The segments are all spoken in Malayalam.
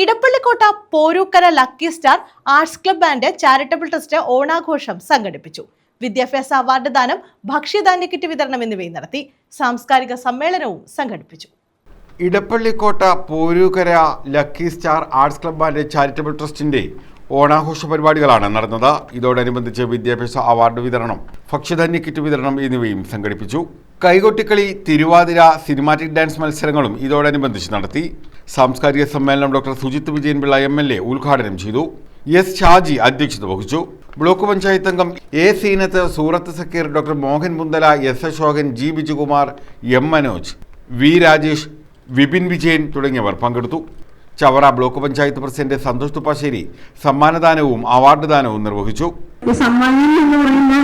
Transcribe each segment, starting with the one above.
ഇടപ്പള്ളിക്കോട്ട Porookkara lucky star arts club and charitable trust ഓണാഘോഷം സംഘടിപ്പിച്ചു. വിദ്യാഭ്യാസ അവാർഡ് ദാനം ഭക്ഷ്യധാന്യ കിറ്റ് വിതരണം എന്നിവയും നടത്തി സാംസ്കാരിക സമ്മേളനവും സംഘടിപ്പിച്ചു. ഇടപ്പള്ളിക്കോട്ട Porookkara lucky star arts club and charitable ട്രസ്റ്റിന്റെ ഓണാഘോഷ പരിപാടികളാണ് നടന്നത്. ഇതോടനുബന്ധിച്ച് വിദ്യാഭ്യാസ അവാർഡ് വിതരണം ഭക്ഷ്യധാന്യ കിറ്റ് വിതരണം എന്നിവയും സംഘടിപ്പിച്ചു. കൈകൊട്ടിക്കളി തിരുവാതിര സിനിമാറ്റിക് ഡാൻസ് മത്സരങ്ങളും ഇതോടനുബന്ധിച്ച് നടത്തി. സാംസ്കാരിക സമ്മേളനം doctor Sujith Vijayanpillai M L A ഉദ്ഘാടനം ചെയ്തു. എസ് ഷാജി അധ്യക്ഷത വഹിച്ചു. ബ്ലോക്ക് പഞ്ചായത്ത് അംഗം A Seenath Surath Sakeer doctor Mohan Munthala S Ashokan G Bijukumar M Manoj V Rajesh Vipin Vijayan തുടങ്ങിയവർ പങ്കെടുത്തു. ചവറ ബ്ലോക്ക് പഞ്ചായത്ത് പ്രസിഡന്റ് സന്തോഷ് തുപ്പാശ്ശേരി സമ്മാനദാനവും അവാർഡ് ദാനവും നിർവഹിച്ചു. സമ്മാനം എന്ന് പറയുന്ന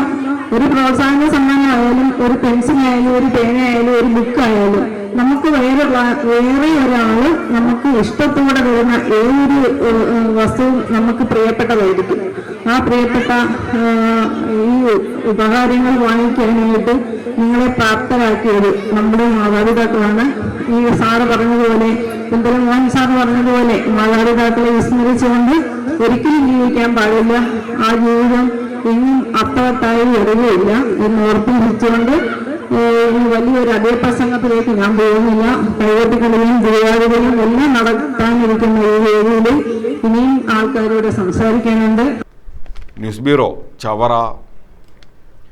ഒരു പ്രോത്സാഹന സമ്മാനമായാലും ഒരു പെൻസിൽ ആയാലും ഒരു പേന ആയാലും ഒരു ബുക്ക് ആയാലും നമുക്ക് വേറെ വേറെ ഒരാൾ നമുക്ക് ഇഷ്ടത്തോടെ വരുന്ന ഏതൊരു വസ്തുവും നമുക്ക് പ്രിയപ്പെട്ടതായിരിക്കും. ആ പ്രിയപ്പെട്ട ഈ ഉപകാരങ്ങൾ വാങ്ങിക്കാനായിട്ട് നിങ്ങളെ പ്രാപ്തരാക്കിയത് നമ്മുടെ മാതാപിതാക്കളാണ്. ഈ സാറ് പറഞ്ഞതുപോലെ കുന്തല മോഹൻ സാറ് പറഞ്ഞതുപോലെ മാതാപിതാക്കളെ വിസ്മരിച്ചുകൊണ്ട് ഒരിക്കലും ജീവിക്കാൻ പാടില്ല. ആ ജീവിതം ഇനിയും അർത്ഥവത്തായി വരികയില്ല എന്ന് ഓർപ്പിച്ചുകൊണ്ട് വലിയൊരു അതേപ്രസംഗത്തിലേക്ക് ഞാൻ പോകുന്നില്ല. കൈകൊട്ടിക്കളിയും തിരുവാതിരയും എല്ലാം നടത്താനിരിക്കുന്ന ഈ വേദിയിൽ ഇനിയും ആൾക്കാരോട് സംസാരിക്കാനുണ്ട്. News bureau Chavara